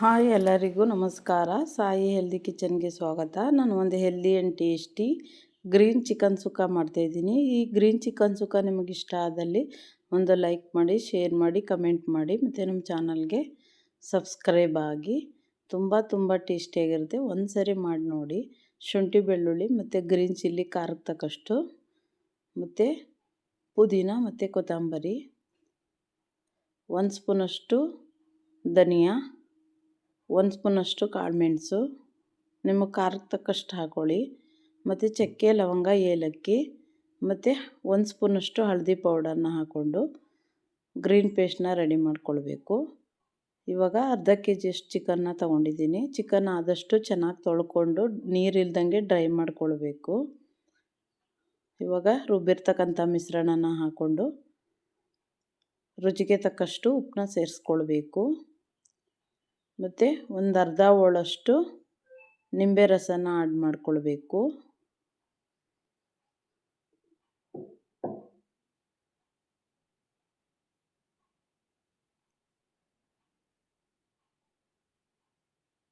Hi ಎಲ್ಲರಿಗೂ ನಮಸ್ಕಾರ. Sai healthy ಕಿಚನ್ಗೆ ಸ್ವಾಗತ. ನಾನು ಒಂದು healthy and tasty green chicken sukka ಮಾಡ್ತಾಯಿದ್ದೀನಿ ಈ ಗ್ರೀನ್ ಚಿಕನ್ ಸುಕ್ಕ ಇಷ್ಟ ಆದಲ್ಲಿ ಒಂದು ಲೈಕ್ ಮಾಡಿ, ಶೇರ್ ಮಾಡಿ, ಕಮೆಂಟ್ ಮಾಡಿ, ಮತ್ತು ನಮ್ಮ ಚಾನಲ್ಗೆ ಸಬ್ಸ್ಕ್ರೈಬ್ ಆಗಿ, ತುಂಬ ತುಂಬ ಟೇಸ್ಟಿಯಾಗಿರುತ್ತೆ. ಒಂದು ಸರಿ ಮಾಡಿ ನೋಡಿ. ಶುಂಠಿ, ಬೆಳ್ಳುಳ್ಳಿ, ಮತ್ತು ಗ್ರೀನ್ ಚಿಲ್ಲಿ, ಖಾರಕ್ಕೆ ತಕ್ಕಷ್ಟು, ಮತ್ತು ಪುದೀನ, ಮತ್ತು ಕೊತ್ತಂಬರಿ, ಒಂದು ಸ್ಪೂನಷ್ಟು ಧನಿಯಾ ಒಂದು ಸ್ಪೂನಷ್ಟು ಕಾಳುಮೆಣಸು ನಿಮ್ಮ ಖಾರಕ್ಕೆ ತಕ್ಕಷ್ಟು ಹಾಕ್ಕೊಳ್ಳಿ ಮತ್ತು ಚಕ್ಕೆ, ಲವಂಗ, ಏಲಕ್ಕಿ, ಮತ್ತು ಒಂದು ಸ್ಪೂನಷ್ಟು ಹಳದಿ ಪೌಡರ್ನ ಹಾಕ್ಕೊಂಡು ಗ್ರೀನ್ ಪೇಸ್ಟ್ನ ರೆಡಿ ಮಾಡ್ಕೊಳ್ಬೇಕು. ಇವಾಗ ಅರ್ಧ ಕೆ ಜಿಯಷ್ಟು ಚಿಕನ್ನ ತೊಗೊಂಡಿದ್ದೀನಿ. ಚಿಕನ್ ಆದಷ್ಟು ಚೆನ್ನಾಗಿ ತೊಳ್ಕೊಂಡು ನೀರಿಲ್ದಂಗೆ ಡ್ರೈ ಮಾಡ್ಕೊಳ್ಬೇಕು. ಇವಾಗ ರುಬ್ಬಿರ್ತಕ್ಕಂಥ ಮಿಶ್ರಣನ ಹಾಕ್ಕೊಂಡು ರುಚಿಗೆ ತಕ್ಕಷ್ಟು ಉಪ್ಪನ್ನ ಸೇರಿಸ್ಕೊಳ್ಬೇಕು. ಮತ್ತು ಒಂದು ಅರ್ಧ ಹೋಳಷ್ಟು ನಿಂಬೆ ರಸನ ಆಡ್ ಮಾಡ್ಕೊಳ್ಬೇಕು.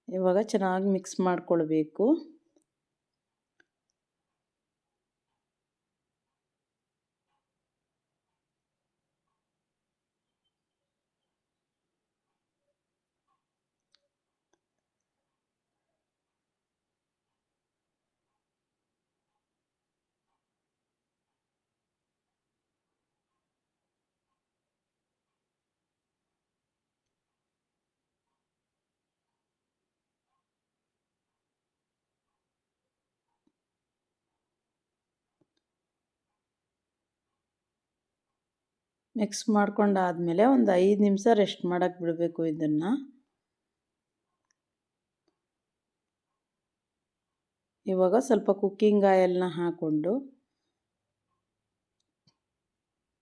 ಇವಾಗ ಚೆನ್ನಾಗಿ ಮಿಕ್ಸ್ ಮಾಡ್ಕೊಳ್ಬೇಕು. ಮಿಕ್ಸ್ ಮಾಡ್ಕೊಂಡಾದಮೇಲೆ ಒಂದು ಐದು ನಿಮಿಷ ರೆಸ್ಟ್ ಮಾಡೋಕ್ಕೆ ಬಿಡಬೇಕು ಇದನ್ನು ಇವಾಗ ಸ್ವಲ್ಪ ಕುಕ್ಕಿಂಗ್ ಆಯಲ್ನ ಹಾಕ್ಕೊಂಡು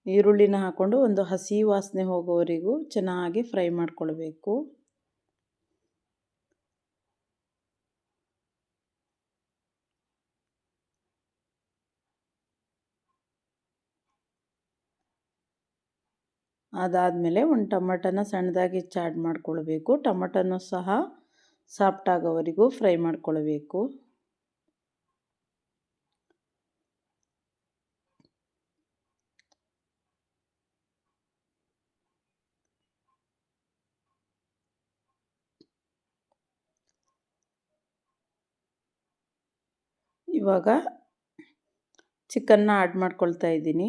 ಈರುಳ್ಳಿನ ಹಾಕ್ಕೊಂಡು ಒಂದು ಹಸಿ ವಾಸನೆ ಹೋಗೋವರೆಗೂ ಚೆನ್ನಾಗಿ ಫ್ರೈ ಮಾಡ್ಕೊಳ್ಬೇಕು. ಅದಾದಮೇಲೆ ಒಂದು ಟೊಮಟನ ಸಣ್ಣದಾಗಿ ಚಾಟ್ ಮಾಡ್ಕೊಳ್ಬೇಕು. ಟೊಮಟನೂ ಸಹ ಸಾಫ್ಟ್ ಆಗೋವರೆಗೂ ಫ್ರೈ ಮಾಡ್ಕೊಳ್ಬೇಕು. ಇವಾಗ ಚಿಕನ್ನ ಆ್ಯಡ್ ಮಾಡ್ಕೊಳ್ತಾ ಇದ್ದೀನಿ.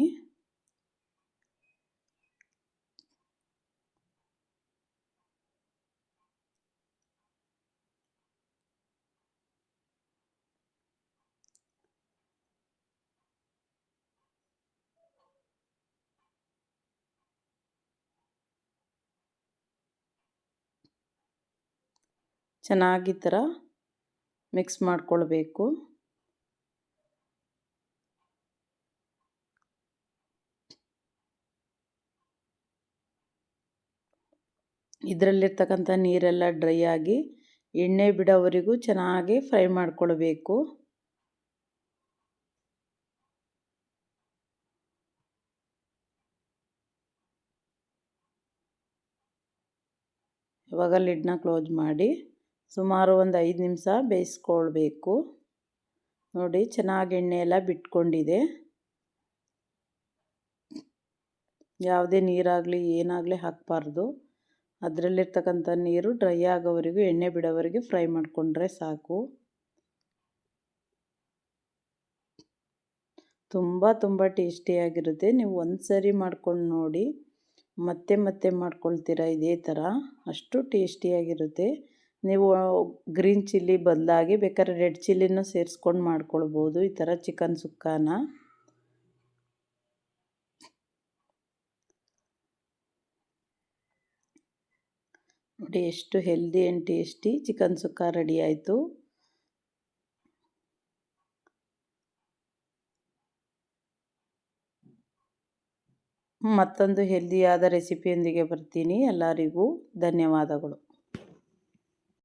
ಚೆನ್ನಾಗಿ ಥರ ಮಿಕ್ಸ್ ಮಾಡಿಕೊಳ್ಬೇಕು. ಇದರಲ್ಲಿರ್ತಕ್ಕಂಥ ನೀರೆಲ್ಲ ಡ್ರೈ ಆಗಿ ಎಣ್ಣೆ ಬಿಡೋವರೆಗೂ ಚೆನ್ನಾಗಿ ಫ್ರೈ ಮಾಡಿಕೊಳ್ಬೇಕು. ಇವಾಗ ಲಿಡ್ನ ಕ್ಲೋಸ್ ಮಾಡಿ. ಸುಮಾರು ಒಂದು ಐದು ನಿಮಿಷ ಬೇಯಿಸ್ಕೊಳ್ಬೇಕು. ನೋಡಿ, ಚೆನ್ನಾಗಿ ಎಣ್ಣೆ ಎಲ್ಲ ಬಿಟ್ಕೊಂಡಿದೆ. ಯಾವುದೇ ನೀರಾಗಲಿ, ಏನಾಗಲಿ ಹಾಕಬಾರ್ದು. ಅದರಲ್ಲಿರ್ತಕ್ಕಂಥ ನೀರು ಡ್ರೈ ಆಗೋವರೆಗೂ, ಎಣ್ಣೆ ಬಿಡೋವರೆಗೂ ಫ್ರೈ ಮಾಡಿಕೊಂಡ್ರೆ ಸಾಕು. ತುಂಬ ತುಂಬ ಟೇಸ್ಟಿಯಾಗಿರುತ್ತೆ. ನೀವು ಒಂದು ಸರಿ ಮಾಡ್ಕೊಂಡು ನೋಡಿ, ಮತ್ತೆ ಮತ್ತೆ ಮಾಡ್ಕೊಳ್ತೀರ ಇದೇ ಥರ. ಅಷ್ಟು ಟೇಸ್ಟಿಯಾಗಿರುತ್ತೆ. ನೀವು ಗ್ರೀನ್ ಚಿಲ್ಲಿ ಬದಲಾಗಿ ಬೇಕಾದ್ರೆ ರೆಡ್ ಚಿಲ್ಲಿನೂ ಸೇರಿಸ್ಕೊಂಡು ಮಾಡ್ಕೊಳ್ಬೋದು. ಈ ಥರ ಚಿಕನ್ ಸುಕ್ಕಾನ. ನೋಡಿ ಎಷ್ಟು healthy and tasty chicken sukka ready ಆಯಿತು. ಮತ್ತೊಂದು ಹೆಲ್ದಿಯಾದ ರೆಸಿಪಿಯೊಂದಿಗೆ ಬರ್ತೀನಿ. ಎಲ್ಲರಿಗೂ ಧನ್ಯವಾದಗಳು.